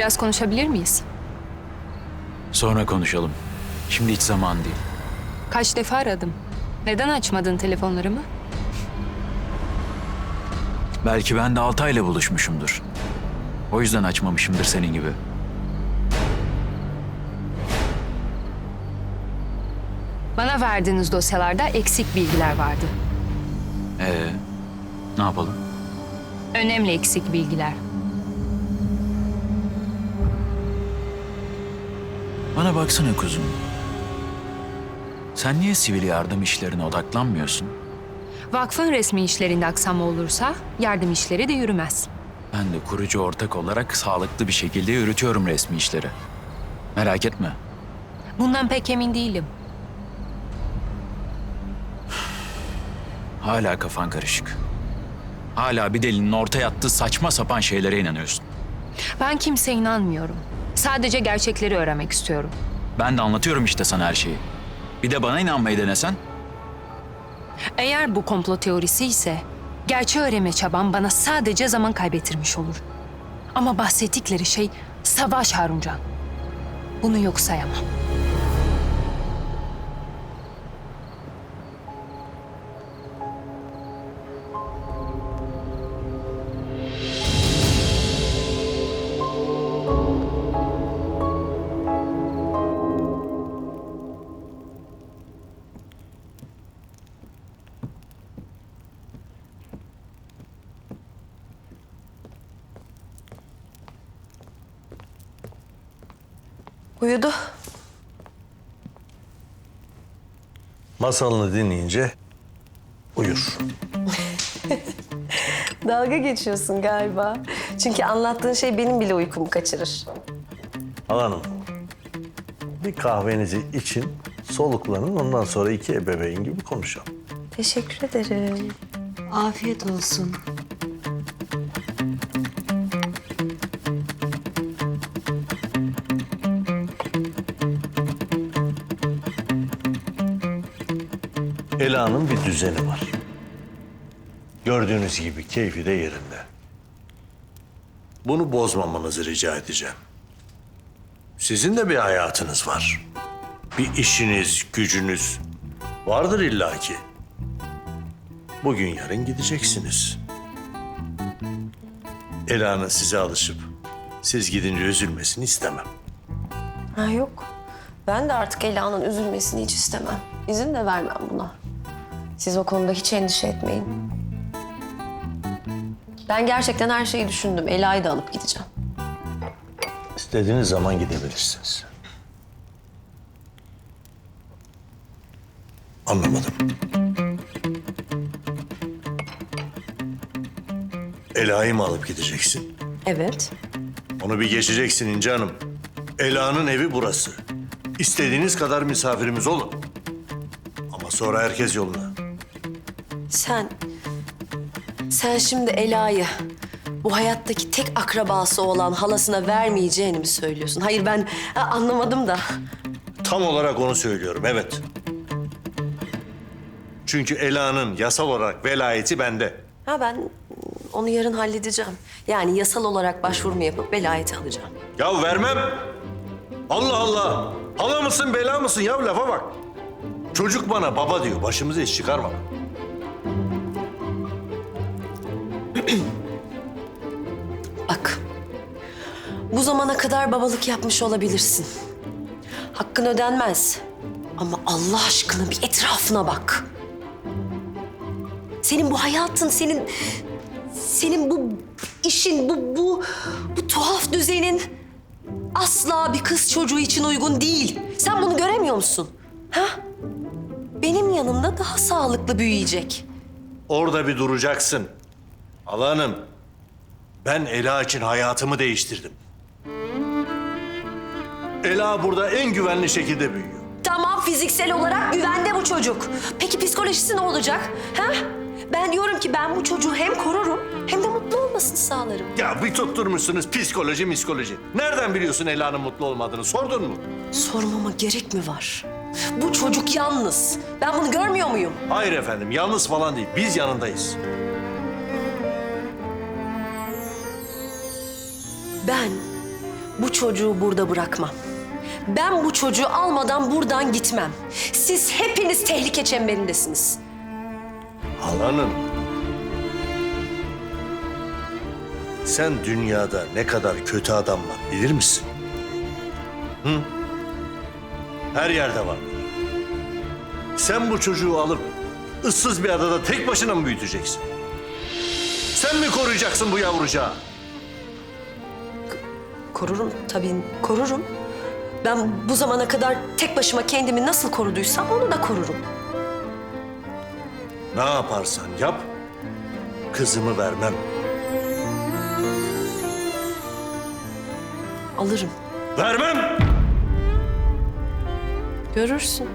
Biraz konuşabilir miyiz? Sonra konuşalım. Şimdi hiç zaman değil. Kaç defa aradım. Neden açmadın telefonlarımı? Belki ben de Altay'la buluşmuşumdur. O yüzden açmamışımdır senin gibi. Bana verdiğiniz dosyalarda eksik bilgiler vardı. Ee, ne yapalım? Önemli eksik bilgiler. Bana baksana kuzum. Sen niye sivil yardım işlerine odaklanmıyorsun? Vakfın resmi işlerinde aksama olursa yardım işleri de yürümez. Ben de kurucu ortak olarak sağlıklı bir şekilde yürütüyorum resmi işleri. Merak etme. Bundan pek emin değilim. Hala kafan karışık. Hala bir delinin ortaya attığı saçma sapan şeylere inanıyorsun. Ben kimseye inanmıyorum. Sadece gerçekleri öğrenmek istiyorum. Ben de anlatıyorum işte sana her şeyi. Bir de bana inanmayı denesen. Eğer bu komplo teorisi ise gerçeği öğrenme çabam bana sadece zaman kaybettirmiş olur. Ama bahsettikleri şey savaş Haruncan. Bunu yok sayamam. Uyudu. Masalını dinleyince uyur. Dalga geçiyorsun galiba. Çünkü anlattığın şey benim bile uykumu kaçırır. Hanım, bir kahvenizi için, soluklanın. Ondan sonra iki ebeveyn gibi konuşalım. Teşekkür ederim. Afiyet olsun. Ela'nın bir düzeni var. Gördüğünüz gibi keyfi de yerinde. Bunu bozmamanızı rica edeceğim. Sizin de bir hayatınız var. Bir işiniz, gücünüz vardır illaki. Bugün yarın gideceksiniz. Ela'nın size alışıp siz gidince üzülmesini istemem. Ha yok. Ben de artık Ela'nın üzülmesini hiç istemem. İzin de vermem buna. Siz o konuda hiç endişe etmeyin. Ben gerçekten her şeyi düşündüm. Ela'yı da alıp gideceğim. İstediğiniz zaman gidebilirsiniz. Anlamadım. Ela'yı mı alıp gideceksin? Evet. Onu bir geçeceksin İnce Hanım. Ela'nın evi burası. İstediğiniz kadar misafirimiz olun. Ama sonra herkes yoluna. Sen... Sen şimdi Ela'yı bu hayattaki tek akrabası olan halasına vermeyeceğini mi söylüyorsun? Hayır ben ha, anlamadım da. Tam olarak onu söylüyorum, evet. Çünkü Ela'nın yasal olarak velayeti bende. Ha ben onu yarın halledeceğim. Yani yasal olarak başvurumu yapıp velayeti alacağım. Ya vermem. Allah Allah. Hala mısın bela mısın ya lafa bak. Çocuk bana baba diyor. Başımıza iş çıkarma. Bak. Bu zamana kadar babalık yapmış olabilirsin. Hakkın ödenmez. Ama Allah aşkına bir etrafına bak. Senin bu hayatın, senin senin bu işin, bu bu bu tuhaf düzenin asla bir kız çocuğu için uygun değil. Sen bunu göremiyor musun? Ha? Benim yanımda daha sağlıklı büyüyecek. Orada bir duracaksın. Hala Hanım. Ben Ela için hayatımı değiştirdim. Ela burada en güvenli şekilde büyüyor. Tamam fiziksel olarak güvende bu çocuk. Peki psikolojisi ne olacak? Ha? Ben diyorum ki ben bu çocuğu hem korurum hem de mutlu olmasını sağlarım. Ya bir tutturmuşsunuz psikoloji miskoloji. Nereden biliyorsun Ela'nın mutlu olmadığını? Sordun mu? Sormama gerek mi var? Bu çocuk yalnız. Ben bunu görmüyor muyum? Hayır efendim, yalnız falan değil. Biz yanındayız. Ben bu çocuğu burada bırakmam. Ben bu çocuğu almadan buradan gitmem. Siz hepiniz tehlike çemberindesiniz. Alanım. Sen dünyada ne kadar kötü adam var bilir misin? Hı? Her yerde var. Sen bu çocuğu alıp ıssız bir adada tek başına mı büyüteceksin? Sen mi koruyacaksın bu yavrucağı? Korurum tabii, korurum. Ben bu zamana kadar tek başıma kendimi nasıl koruduysam onu da korurum. Ne yaparsan yap, kızımı vermem. Alırım. Vermem! Görürsün.